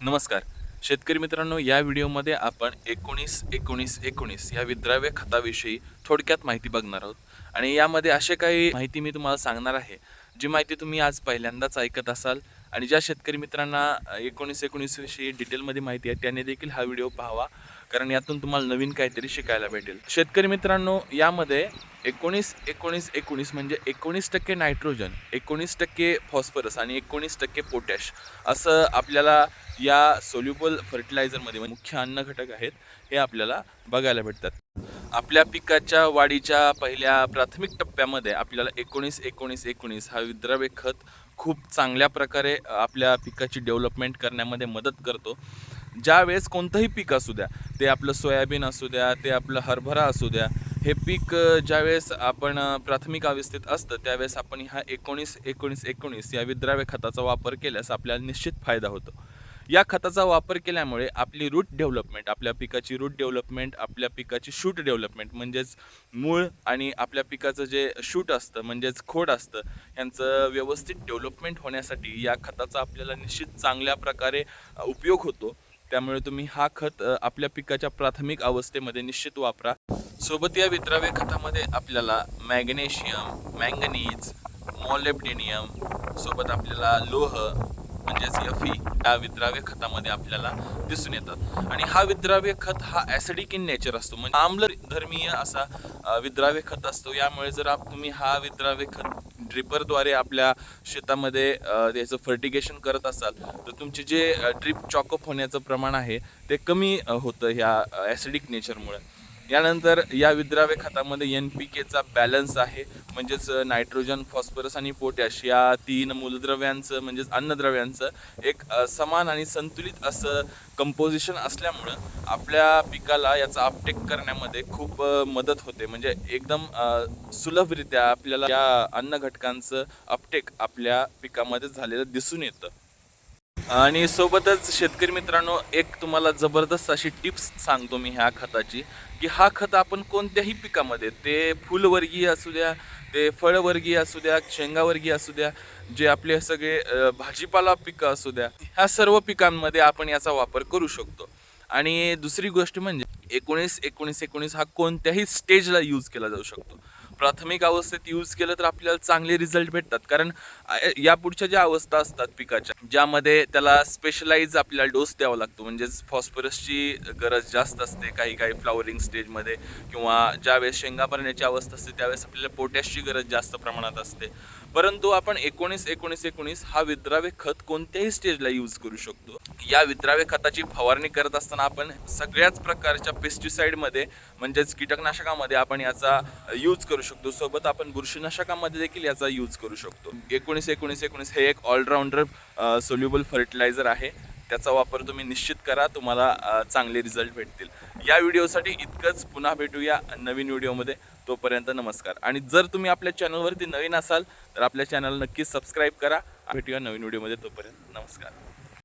नमस्कार. शेतकरी मित्रांनो या व्हिडिओमध्ये आपण एकोणीस एकोणीस एकोणीस या विद्राव्य खताविषयी थोडक्यात माहिती बघणार आहोत. आणि यामध्ये असे काही माहिती मी तुम्हाला सांगणार आहे जी माहिती तुम्ही आज पहिल्यांदाच ऐकत असाल. आणि ज्या शेतकरी मित्रांना एकोणीस एकोणीस विषयी डिटेलमध्ये माहिती आहे त्याने देखील हा व्हिडिओ पाहावा. कारण यातून तुम्हाला नवीन काहीतरी शिकायला भेटेल. शेतकरी मित्रांनो यामध्ये एकोणीस एकोणीस एकोणीस म्हणजे एकोणीस टक्के नायट्रोजन एकोणीस टक्के फॉस्फरस आणि एकोणीस टक्के पोटॅश असं आपल्याला या सोल्युबल फर्टिलायझरमध्ये म्हणजे मुख्य अन्न घटक आहेत हे आपल्याला बघायला भेटतात. आपल्या पिकाच्या वाढीच्या पहिल्या प्राथमिक टप्प्यामध्ये आपल्याला एकोणीस एकोणीस एकोणीस हा विद्राव्य खत खूप चांगल्या प्रकारे आपल्या पिकाची डेव्हलपमेंट करण्यामध्ये मदत करतो. ज्यावेळेस कोणतंही पीक असू द्या ते आपलं सोयाबीन असू द्या ते आपलं हरभरा असू द्या हे पीक ज्यावेळेस आपण प्राथमिक अवस्थेत असतं त्यावेळेस आपण ह्या एकोणीस एकोणीस एकोणीस या विद्राव्य खताचा वापर केल्यास आपल्याला निश्चित फायदा होतो. या खताचा वापर केल्यामुळे आपली रूट डेव्हलपमेंट आपल्या पिकाची रूट डेव्हलपमेंट आपल्या पिकाची शूट डेव्हलपमेंट म्हणजेच मूळ आणि आपल्या पिकाचं जे शूट असतं म्हणजेच खोड असतं यांचं व्यवस्थित डेव्हलपमेंट होण्यासाठी या खताचा आपल्याला निश्चित चांगल्या प्रकारे उपयोग होतो. त्यामुळे तुम्ही हा खत आपल्या पिकाच्या प्राथमिक अवस्थेमध्ये निश्चित वापरा. सोबत या विद्राव्य खतामध्ये आपल्याला मॅग्नेशियम मँगनीज मॉलेब्डेनियम सोबत आपल्याला लोह म्हणजेच यफी या विद्राव्य खतामध्ये आपल्याला दिसून येतात. आणि हा विद्राव्य खत हा ॲसिडिक इन नेचर असतो. म्हणजे आम्ल धर्मीय असा विद्राव्य खत असतो. यामुळे जर आप तुम्ही हा विद्राव्य खत ड्रिपरद्वारे आपल्या शेतामध्ये त्याचं फर्टिगेशन करत असाल तर तुमचे जे ड्रिप चॉकअप होण्याचं प्रमाण आहे ते कमी होतं ह्या ॲसिडिक नेचरमुळे यानंतर या विद्राव्य खतामध्ये एन पी केचा बॅलन्स आहे. म्हणजेच नायट्रोजन फॉस्फरस आणि पोटॅश या तीन मूलद्रव्यांचं म्हणजेच अन्नद्रव्यांचं एक समान आणि संतुलित असं कंपोजिशन असल्यामुळं आपल्या पिकाला याचा अपटेक करण्यामध्ये खूप मदत होते. म्हणजे एकदम सुलभरित्या आपल्याला या अन्न घटकांचं अपटेक आपल्या पिकामध्ये झालेलं दिसून येतं. आणि सोबतच शेतकरी मित्रांनो एक तुम्हाला जबरदस्त अशी टिप्स सांगतो मी ह्या खताची की हा खत आपण कोणत्याही पिकामध्ये ते फुलवर्गीय असू द्या ते फळवर्गीय असू द्या शेंगावर्गीय असू द्या जे आपले सगळे भाजीपाला पिकं असू द्या ह्या सर्व पिकांमध्ये आपण याचा वापर करू शकतो. आणि दुसरी गोष्ट म्हणजे एकोणीस एकोणीस एकोणीस हा कोणत्याही स्टेजला यूज केला जाऊ शकतो. प्राथमिक अवस्थेत यूज केलं तर आपल्याला चांगले रिझल्ट भेटतात. कारण या पुढच्या ज्या अवस्था असतात पिकाच्या ज्यामध्ये त्याला स्पेशलाइज आपल्याला डोस द्यावा लागतो. म्हणजेच फॉस्फरसची गरज जास्त असते काही काही फ्लॉवरिंग स्टेजमध्ये किंवा ज्यावेळेस शेंगा भरण्याची अवस्था असते त्यावेळेस आपल्याला पोटॅशची गरज जास्त प्रमाणात असते. परंतु आपण एकोणीस एकोणीस एकोणीस हा विद्राव्य खत कोणत्याही स्टेजला यूज करू शकतो. या विद्राव्य खताची फवारणी करत असताना आपण सगळ्याच प्रकारच्या पेस्टिसाईडमध्ये म्हणजेच कीटकनाशकामध्ये आपण याचा यूज करू शकतो. सोबत आपण बुरशीनाशकामध्ये देखील याचा यूज करू शकतो. एकोणीस एकोणीस एकोणीस हे एक ऑलराऊंडर सोल्युबल फर्टिलायझर आहे. त्याचा वापर तुम्ही निश्चित करा तुम्हाला चांगले रिझल्ट भेटतील. या व्हिडिओसाठी इतकंच. पुन्हा भेटूया नवीन व्हिडिओमध्ये. तोपर्यंत नमस्कार. आणि जर तुम्ही आपल्या चॅनलवरती नवीन असाल तर आपल्या चॅनल नक्कीच सबस्क्राईब करा. भेटूया नवीन व्हिडिओमध्ये. तोपर्यंत नमस्कार.